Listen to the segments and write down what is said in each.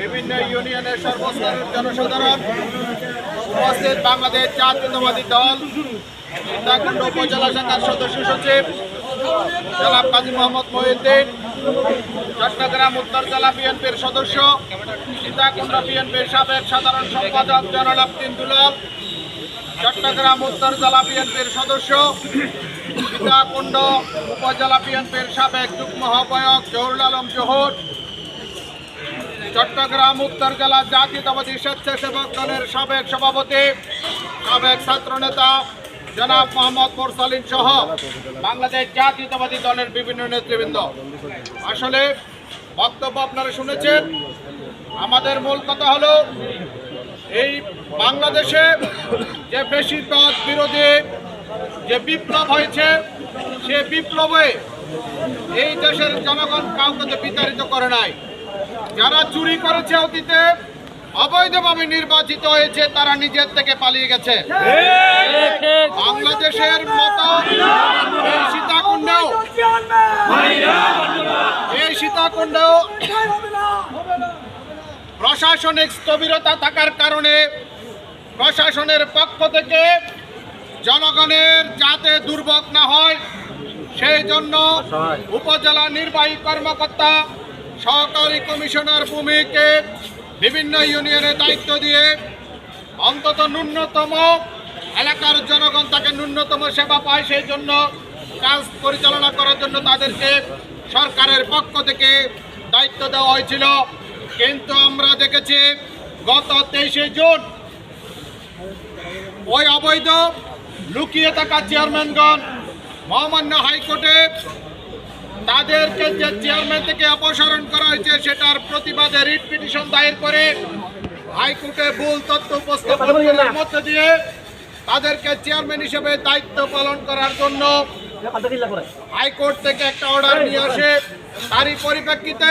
বিভিন্ন ইউনিয়নের সর্বস্তরের জনসাধারণ উপস্থিত। বাংলাদেশ জাতীয়তাবাদী দল সীতাকুণ্ড উপজেলা শাখার সদস্য সচিব, জনাব কাজী মোহাম্মদ মহিউদ্দিন, চট্টগ্রাম উত্তর জেলা বিএনপির সদস্য, সীতাকুণ্ড বিএনপির সাবেক সাধারণ সম্পাদক জনাব তিনদুলাল, চট্টগ্রাম উত্তর জেলা বিএনপির সদস্য, সীতাকুণ্ড উপজেলা বিএনপির সাবেক যুগ্ম আহ্বায়ক জহুরুল আলম জহুর চট্টগ্রাম উত্তর জেলা জাতীয়তাবাদী স্বেচ্ছাসেবক দলের সাবেক সভাপতি, সাবেক ছাত্রনেতা জনাব মোহাম্মদ মোরসালিন সহ বাংলাদেশ জাতীয়তাবাদী দলের বিভিন্ন নেতৃবৃন্দ। আসলে বক্তব্য আপনারা শুনেছেন। আমাদের মূল কথা হলো, এই বাংলাদেশে যে বেশিরভাগ বিরোধী যে বিপ্লব হয়েছে, সে বিপ্লবে এই দেশের জনগণ কাউকে তো বিতাড়িত করে নাই। যারা চুরি করেছে অতীতে, অবৈধভাবে নির্বাচিত হয়েছে, তারা নিজের থেকে পালিয়ে গেছে। বাংলাদেশের এই সীতাকুণ্ডেও এই সীতাকুণ্ডেও প্রশাসনিক স্থবিরতা থাকার কারণে প্রশাসনের পক্ষ থেকে জনগণের যাতে দুর্ভোগ না হয়, সেই জন্য উপজেলা নির্বাহী কর্মকর্তা সহকারী কমিশনার ভূমিকে বিভিন্ন ইউনিয়নে দায়িত্ব দিয়ে অন্তত ন্যূনতম এলাকার জনগণ তাকে ন্যূনতম সেবা পায়, সেই জন্য কাজ পরিচালনা করার জন্য তাদেরকে সরকারের পক্ষ থেকে দায়িত্ব দেওয়া হয়েছিল। কিন্তু আমরা দেখেছি গত তেইশে জুন ওই অবৈধ লুকিয়ে থাকা চেয়ারম্যানগণ মহামান্য হাইকোর্টে তাদেরকে যে চেয়ারম্যান থেকে অপসারণ করা হয়েছে সেটার প্রতিবাদে রিট পিটিশন দায়ের করে হাইকোর্টে ভুল তথ্য উপস্থাপনের মধ্যে দিয়ে তাদেরকে চেয়ারম্যান হিসেবে দায়িত্ব পালন করার জন্য হাইকোর্ট থেকে একটা অর্ডার নিয়ে আসে। তারই পরিপ্রেক্ষিতে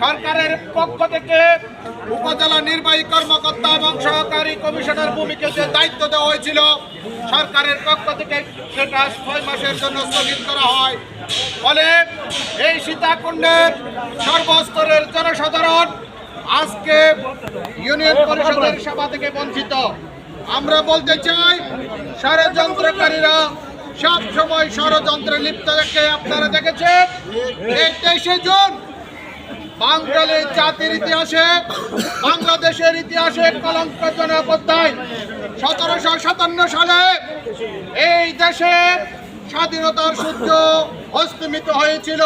সরকারের পক্ষ থেকে উপজেলা নির্বাহী কর্মকর্তা এবং সহকারী কমিশনার ভূমিকে যে দায়িত্ব দেওয়া হয়েছিল, সরকারের পক্ষ থেকে সেটা ছয় মাসের জন্য স্থগিত করা হয়। ফলে এই সীতাকুণ্ডের সর্বস্তরের জনসাধারণ আজকে ইউনিয়ন পরিষদের সভা থেকে বঞ্চিত। আমরা বলতে চাই, ষড়যন্ত্রকারীরা সব সময় ষড়যন্ত্রে লিপ্ত থেকে আপনারা দেখেছেন, এই তেইশে জুন বাঙালির জাতির ইতিহাসে, বাংলাদেশের ইতিহাসে কলঙ্কজনক অধ্যায় সতেরোশো সাতান্ন সালে এই দেশে স্বাধীনতার সূর্য অস্তমিত হয়েছিল।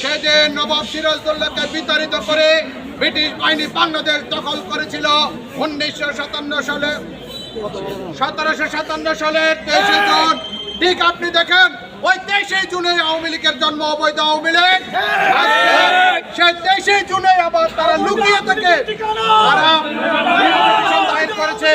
সেদিন নবাব সিরাজদৌল্লাকে বিতাড়িত করে ব্রিটিশ বাহিনী বাংলাদেশ দখল করেছিল উনিশশো সাতান্ন সালে। সতেরোশো সাতান্ন সালের তেইশে জুন, ঠিক আপনি দেখেন, ওই তেইশে জুনে আওয়ামী লীগের জন্ম, অবৈধ আওয়ামী লীগ। সেই জুনে আবার তারা লুকিয়ে থেকে তারা করেছে।